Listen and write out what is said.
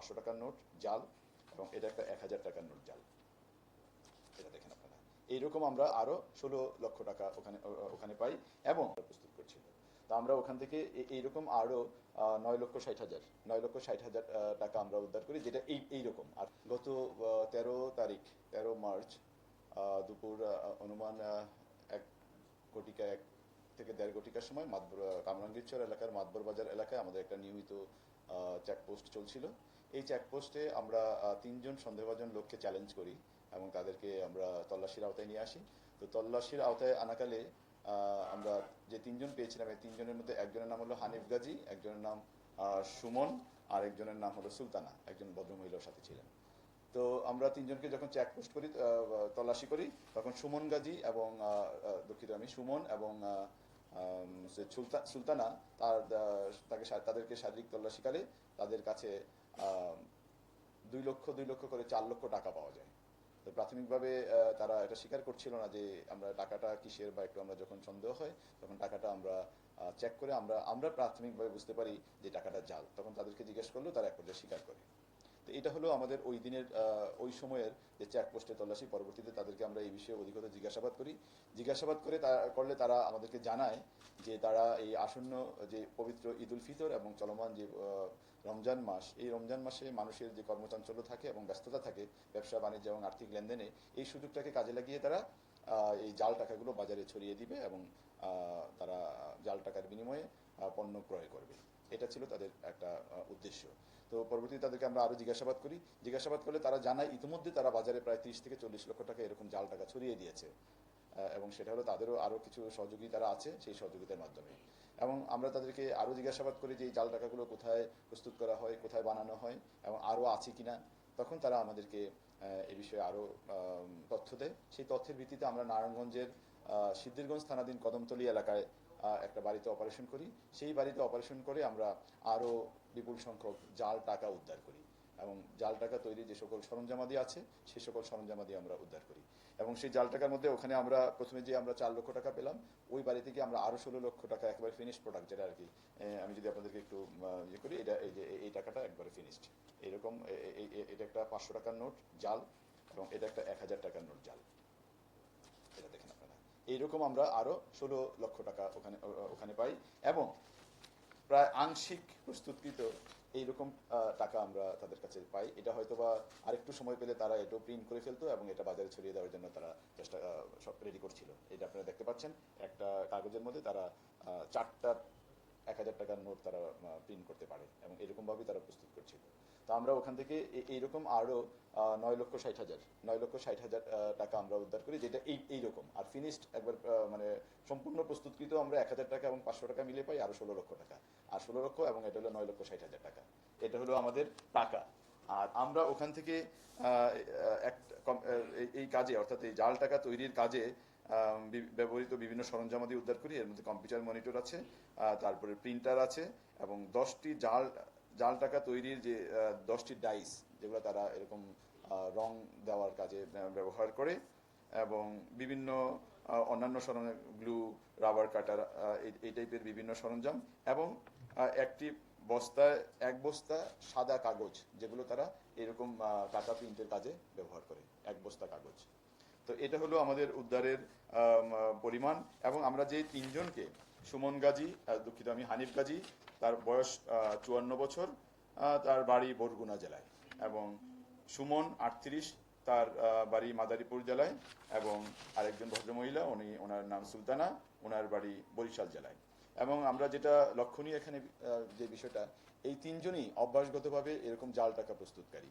পাঁচশো টাকার নোট জাল এবং এটা একটা এক হাজার টাকার নোট জাল। এটা দেখেন আপনারা। এইরকম আমরা আরও ষোলো লক্ষ টাকা ওখানে ওখানে পাই এবং প্রস্তুত করছিল তা আমরা ওখান থেকে এইরকম আরও আহ, নয় লক্ষ ষাট হাজার নয় লক্ষ ষাট হাজার টাকা আমরা উদ্ধার করি যেটা এই এইরকম। আর গত তেরো তারিখ তেরো মার্চ দুপুর অনুমান এক কোটিকা এক থেকে দেড় কোটিকার সময় মাতবর কামরাঙ্গীরচর এলাকার মাতবর বাজার এলাকায় আমাদের একটা নিয়মিত চেকপোস্ট চলছিল। এই চেকপোস্টে আমরা তিনজন সন্দেহভাজন লোককে চ্যালেঞ্জ করি এবং তাদেরকে আমরা তল্লাশির আওতায় নিয়ে আসি। তো তল্লাশির আওতায় আনাকালে আমরা যে তিনজন পেয়েছিলাম, এই তিনজনের মধ্যে একজনের নাম হলো হানিফ গাজী, একজনের নাম সুমন, আর একজনের নাম হলো সুলতানা, একজন ভদ্রমহিলার সাথে ছিলেন। তো আমরা তিনজনকে যখন চেকপোস্ট করি তল্লাশি করি, তখন সুমন গাজী এবং দুঃখিত আমি সুমন এবং আম, সুলতানা তার তাকে তাদেরকে শারীরিক তল্লাশিকালে তাদের কাছে দুই লক্ষ দুই লক্ষ করে চার লক্ষ টাকা পাওয়া যায়। তো প্রাথমিকভাবে তারা এটা স্বীকার করছিল না যে আমরা টাকাটা কিসের বা একটু আমরা যখন সন্দেহ হয় তখন টাকাটা আমরা চেক করে আমরা আমরা প্রাথমিকভাবে বুঝতে পারি যে টাকাটা জাল তখন তাদেরকে জিজ্ঞেস করলেও তারা এক পর্যায়ে স্বীকার করে। এটা হলো আমাদের ওই দিনের ওই সময়ের যে চেকপোস্টে তল্লাশি, পরবর্তীতে তাদেরকে আমরা এই বিষয়ে অধিকত জিজ্ঞাসাবাদ করি। জিজ্ঞাসাবাদ করে করলে তারা আমাদেরকে জানায় যে তারা এই আসন্ন যে পবিত্র ঈদ উল ফিতর এবং চলমান যে রমজান মাস, এই রমজান মাসে মানুষের যে কর্মচাঞ্চল্য থাকে এবং ব্যস্ততা থাকে, ব্যবসা, বাণিজ্য এবং আর্থিক লেনদেনে, এই সুযোগটাকে কাজে লাগিয়ে তারা এই জাল টাকাগুলো বাজারে ছড়িয়ে দিবে এবং তারা জাল টাকার বিনিময়ে পণ্য ক্রয় করবে। এটা ছিল তাদের একটা উদ্দেশ্য। তো পরবর্তীতে তাদেরকে আমরা আরও জিজ্ঞাসাবাদ করি। জিজ্ঞাসাবাদ করলে তারা জানায় ইতিমধ্যে তারা বাজারে প্রায় তিরিশ থেকে চল্লিশ লক্ষ টাকা এরকম জাল টাকা ছড়িয়ে দিয়েছে। এবং সেটা হলো তাদেরও আরও কিছু সহযোগী তারা আছে সেই সহযোগিতার মাধ্যমে। এবং আমরা তাদেরকে আরও জিজ্ঞাসাবাদ করি যে এই জাল টাকাগুলো কোথায় প্রস্তুত করা হয় কোথায় বানানো হয় এবং আরও আছে কিনা। তখন তারা আমাদেরকে এ বিষয়ে আরও আম, তথ্য দেয়। সেই তথ্যের ভিত্তিতে আমরা নারায়ণগঞ্জের সিদ্ধিরগঞ্জ থানাধীন কদমতলী এলাকায় একটা বাড়িতে অপারেশন করি। সেই বাড়িতে অপারেশন করে আমরা আরও বিপুল সংখ্যক জাল, টাকা উদ্ধার করি এবং জাল, টাকা তৈরি যে সকল সরঞ্জামাদি আছে সেই সকল সরঞ্জামাদি আমরা উদ্ধার করি এবং সেই জাল, টাকার মধ্যে ওখানে আমরা প্রথমে যে আমরা চার লক্ষ টাকা পেলাম, ওই বাড়ি থেকে আমরা আরও ষোলো লক্ষ টাকা একেবারে ফিনিশ প্রোডাক্ট যেটা আর কি আমি যদি আপনাদেরকে একটু ইয়ে করি, এটা এই যে, এই- টাকাটা একবারে ফিনিশড এরকম এটা একটা পাঁচশো টাকার নোট জাল এবং এটা একটা এক হাজার টাকার নোট জাল। এইরকম আমরা আরও ষোলো লক্ষ টাকা ওখানে ওখানে পাই। এবং প্রায় আংশিক প্রস্তুতকৃত এইরকম টাকা আমরা তাদের কাছে পাই। এটা হয়তো বা আরেকটু সময় পেলে তারা এটাও প্রিন্ট করে ফেলতো এবং এটা বাজারে ছড়িয়ে দেওয়ার জন্য তারা চেষ্টা সব রেডি করছিল। এটা আপনারা দেখতে পাচ্ছেন। একটা কাগজের মধ্যে তারা চারটা এক হাজার টাকার নোট তারা প্রিন্ট করতে পারে এবং এরকমভাবেই তারা প্রস্তুত করছিল। তো আমরা ওখান থেকে এইরকম আরও নয় লক্ষ ষাট হাজার, নয় লক্ষ ষাট হাজার টাকা আমরা উদ্ধার করি, যেটা এই এইরকম আর ফিনিশড একবার মানে সম্পূর্ণ প্রস্তুতকৃত আমরা এক হাজার টাকা এবং পাঁচশো টাকা মিলে পাই, আরও ষোলো লক্ষ টাকা। আর ষোলো লক্ষ এবং এটা হলো নয় লক্ষ ষাট হাজার টাকা। এটা হলো আমাদের টাকা। আর আমরা ওখান থেকে এই- কাজে, অর্থাৎ এই জাল টাকা তৈরির কাজে ব্যবহৃত বিভিন্ন সরঞ্জাম সরঞ্জামাদি উদ্ধার করি। এর মধ্যে কম্পিউটার মনিটর আছে তারপরে প্রিন্টার আছে এবং দশটি জাল জাল টাকা তৈরির যে দশটি ডাইস যেগুলো তারা এরকম রং দেওয়ার কাজে ব্যবহার করে এবং বিভিন্ন অন্যান্য সরঞ্জাম গ্লু রাবার কাটার এই টাইপের বিভিন্ন সরঞ্জাম এবং একটি বস্তায় এক বস্তা সাদা কাগজ যেগুলো তারা এরকম টাকা প্রিন্টের কাজে ব্যবহার করে, এক বস্তা কাগজ। তো এটা হলো আমাদের উদ্ধারের পরিমাণ এবং আমরা যে তিনজনকে, সুমন গাজী দুঃখিত আমি হানিফ গাজী তার বয়স চুয়ান্ন বছর তার বাড়ি বরগুনা জেলায় এবং সুমন আটত্রিশ, তার বাড়ি মাদারীপুর জেলায় এবং আরেকজন ভদ্রমহিলা, উনি, ওনার নাম সুলতানা ওনার বাড়ি বরিশাল জেলায়। এবং আমরা যেটা লক্ষণীয় এখানে যে বিষয়টা, এই তিনজনই অভ্যাসগতভাবে এরকম জাল টাকা প্রস্তুতকারী।